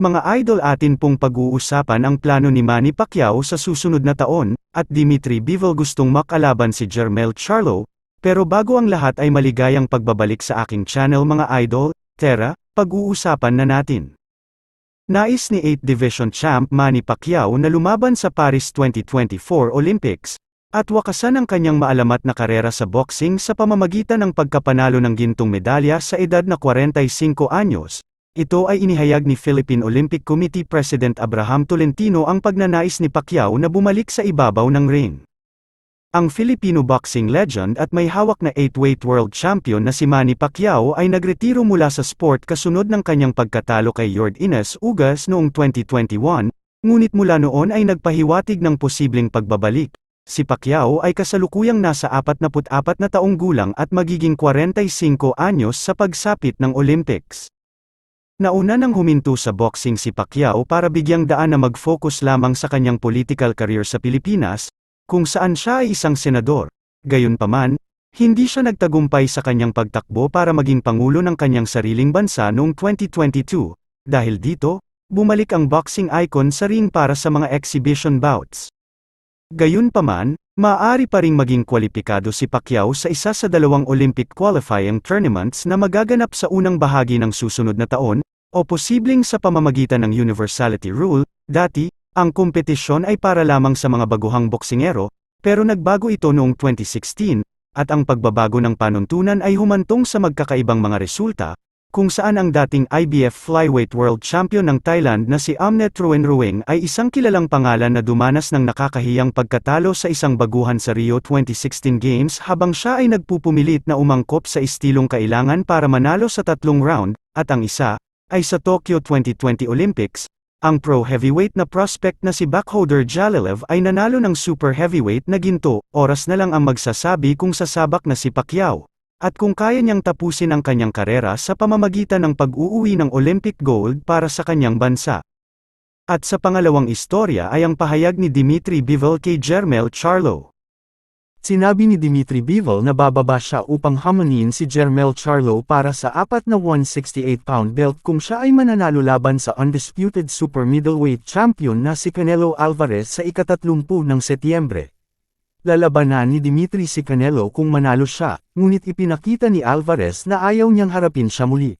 Mga idol atin pong pag-uusapan ang plano ni Manny Pacquiao sa susunod na taon, at Dimitri Bivol gustong makalaban si Jermel Charlo, pero bago ang lahat ay maligayang pagbabalik sa aking channel mga idol, Tara, pag-uusapan na natin. Nais ni 8 Division Champ Manny Pacquiao na lumaban sa Paris 2024 Olympics, at wakasan ang kanyang maalamat na karera sa boxing sa pamamagitan ng pagkapanalo ng gintong medalya sa edad na 45 anyos, ito ay inihayag ni Philippine Olympic Committee President Abraham Tolentino ang pagnanais ni Pacquiao na bumalik sa ibabaw ng ring. Ang Filipino boxing legend at may hawak na 8-weight world champion na si Manny Pacquiao ay nagretiro mula sa sport kasunod ng kanyang pagkatalo kay Jord Ines Ugas noong 2021, ngunit mula noon ay nagpahiwatig ng posibleng pagbabalik. Si Pacquiao ay kasalukuyang nasa 44 na taong gulang at magiging 45 anyos sa pagsapit ng Olympics. Nauna nang huminto sa boxing si Pacquiao para bigyang daan na mag-focus lamang sa kanyang political career sa Pilipinas, kung saan siya ay isang senador. Gayunpaman, hindi siya nagtagumpay sa kanyang pagtakbo para maging pangulo ng kanyang sariling bansa noong 2022. Dahil dito, bumalik ang boxing icon sa ring para sa mga exhibition bouts. Gayunpaman, maaari pa ring maging kwalipikado si Pacquiao sa isa sa dalawang Olympic qualifying tournaments na magaganap sa unang bahagi ng susunod na taon, o posibleng sa pamamagitan ng universality rule, dati, ang kompetisyon ay para lamang sa mga baguhang boksingero, pero nagbago ito noong 2016, at ang pagbabago ng panuntunan ay humantong sa magkakaibang mga resulta, kung saan ang dating IBF Flyweight World Champion ng Thailand na si Amnet Ruenrueng ay isang kilalang pangalan na dumanas ng nakakahiyang pagkatalo sa isang baguhan sa Rio 2016 Games habang siya ay nagpupumilit na umangkop sa istilong kailangan para manalo sa tatlong round, at ang isa, ay sa Tokyo 2020 Olympics, ang pro heavyweight na prospect na si Backholder Jalilev ay nanalo ng super heavyweight na ginto, oras na lang ang magsasabi kung sasabak na si Pacquiao, at kung kaya niyang tapusin ang kanyang karera sa pamamagitan ng pag-uuwi ng Olympic gold para sa kanyang bansa. At sa pangalawang istorya ay ang pahayag ni Dimitri Bivol kay Jermel Charlo. Sinabi ni Dimitri Bivol na bababa siya upang hamunin si Jermel Charlo para sa apat na 168-pound belt kung siya ay mananalo laban sa undisputed super middleweight champion na si Canelo Alvarez sa ikatatlumpu ng Setyembre. Lalabanan ni Dimitri si Canelo kung manalo siya, ngunit ipinakita ni Alvarez na ayaw niyang harapin siya muli.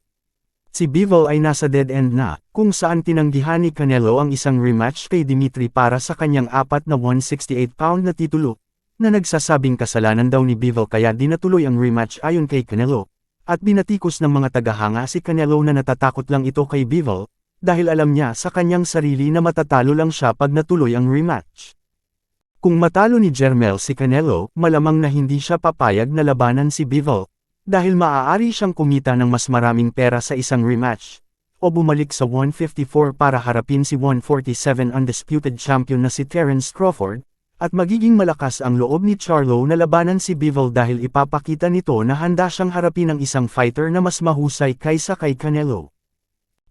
Si Bivol ay nasa dead end na, kung saan tinanggihan ni Canelo ang isang rematch kay Dimitri para sa kanyang apat na 168-pound na titulo, na nagsasabing kasalanan daw ni Bivol kaya di natuloy ang rematch ayon kay Canelo, at binatikos ng mga tagahanga si Canelo na natatakot lang ito kay Bivol, dahil alam niya sa kanyang sarili na matatalo lang siya pag natuloy ang rematch. Kung matalo ni Jermel si Canelo, malamang na hindi siya papayag na labanan si Bivol, dahil maaari siyang kumita ng mas maraming pera sa isang rematch, o bumalik sa 154 para harapin si 147 undisputed champion na si Terence Crawford, at magiging malakas ang loob ni Charlo na labanan si Bivol dahil ipapakita nito na handa siyang harapin ang isang fighter na mas mahusay kaysa kay Canelo.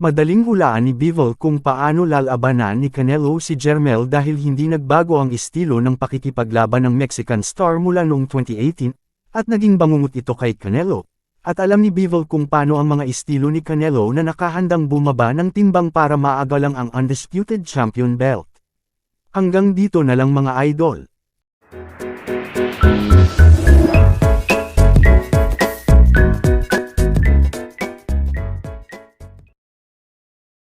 Madaling hulaan ni Bivol kung paano lalabanan ni Canelo si Jermel dahil hindi nagbago ang estilo ng pakikipaglaban ng Mexican star mula noong 2018, at naging bangungot ito kay Canelo. At alam ni Bivol kung paano ang mga estilo ni Canelo na nakahandang bumaba ng timbang para maagalang ang undisputed champion belt. Hanggang dito na lang mga idol.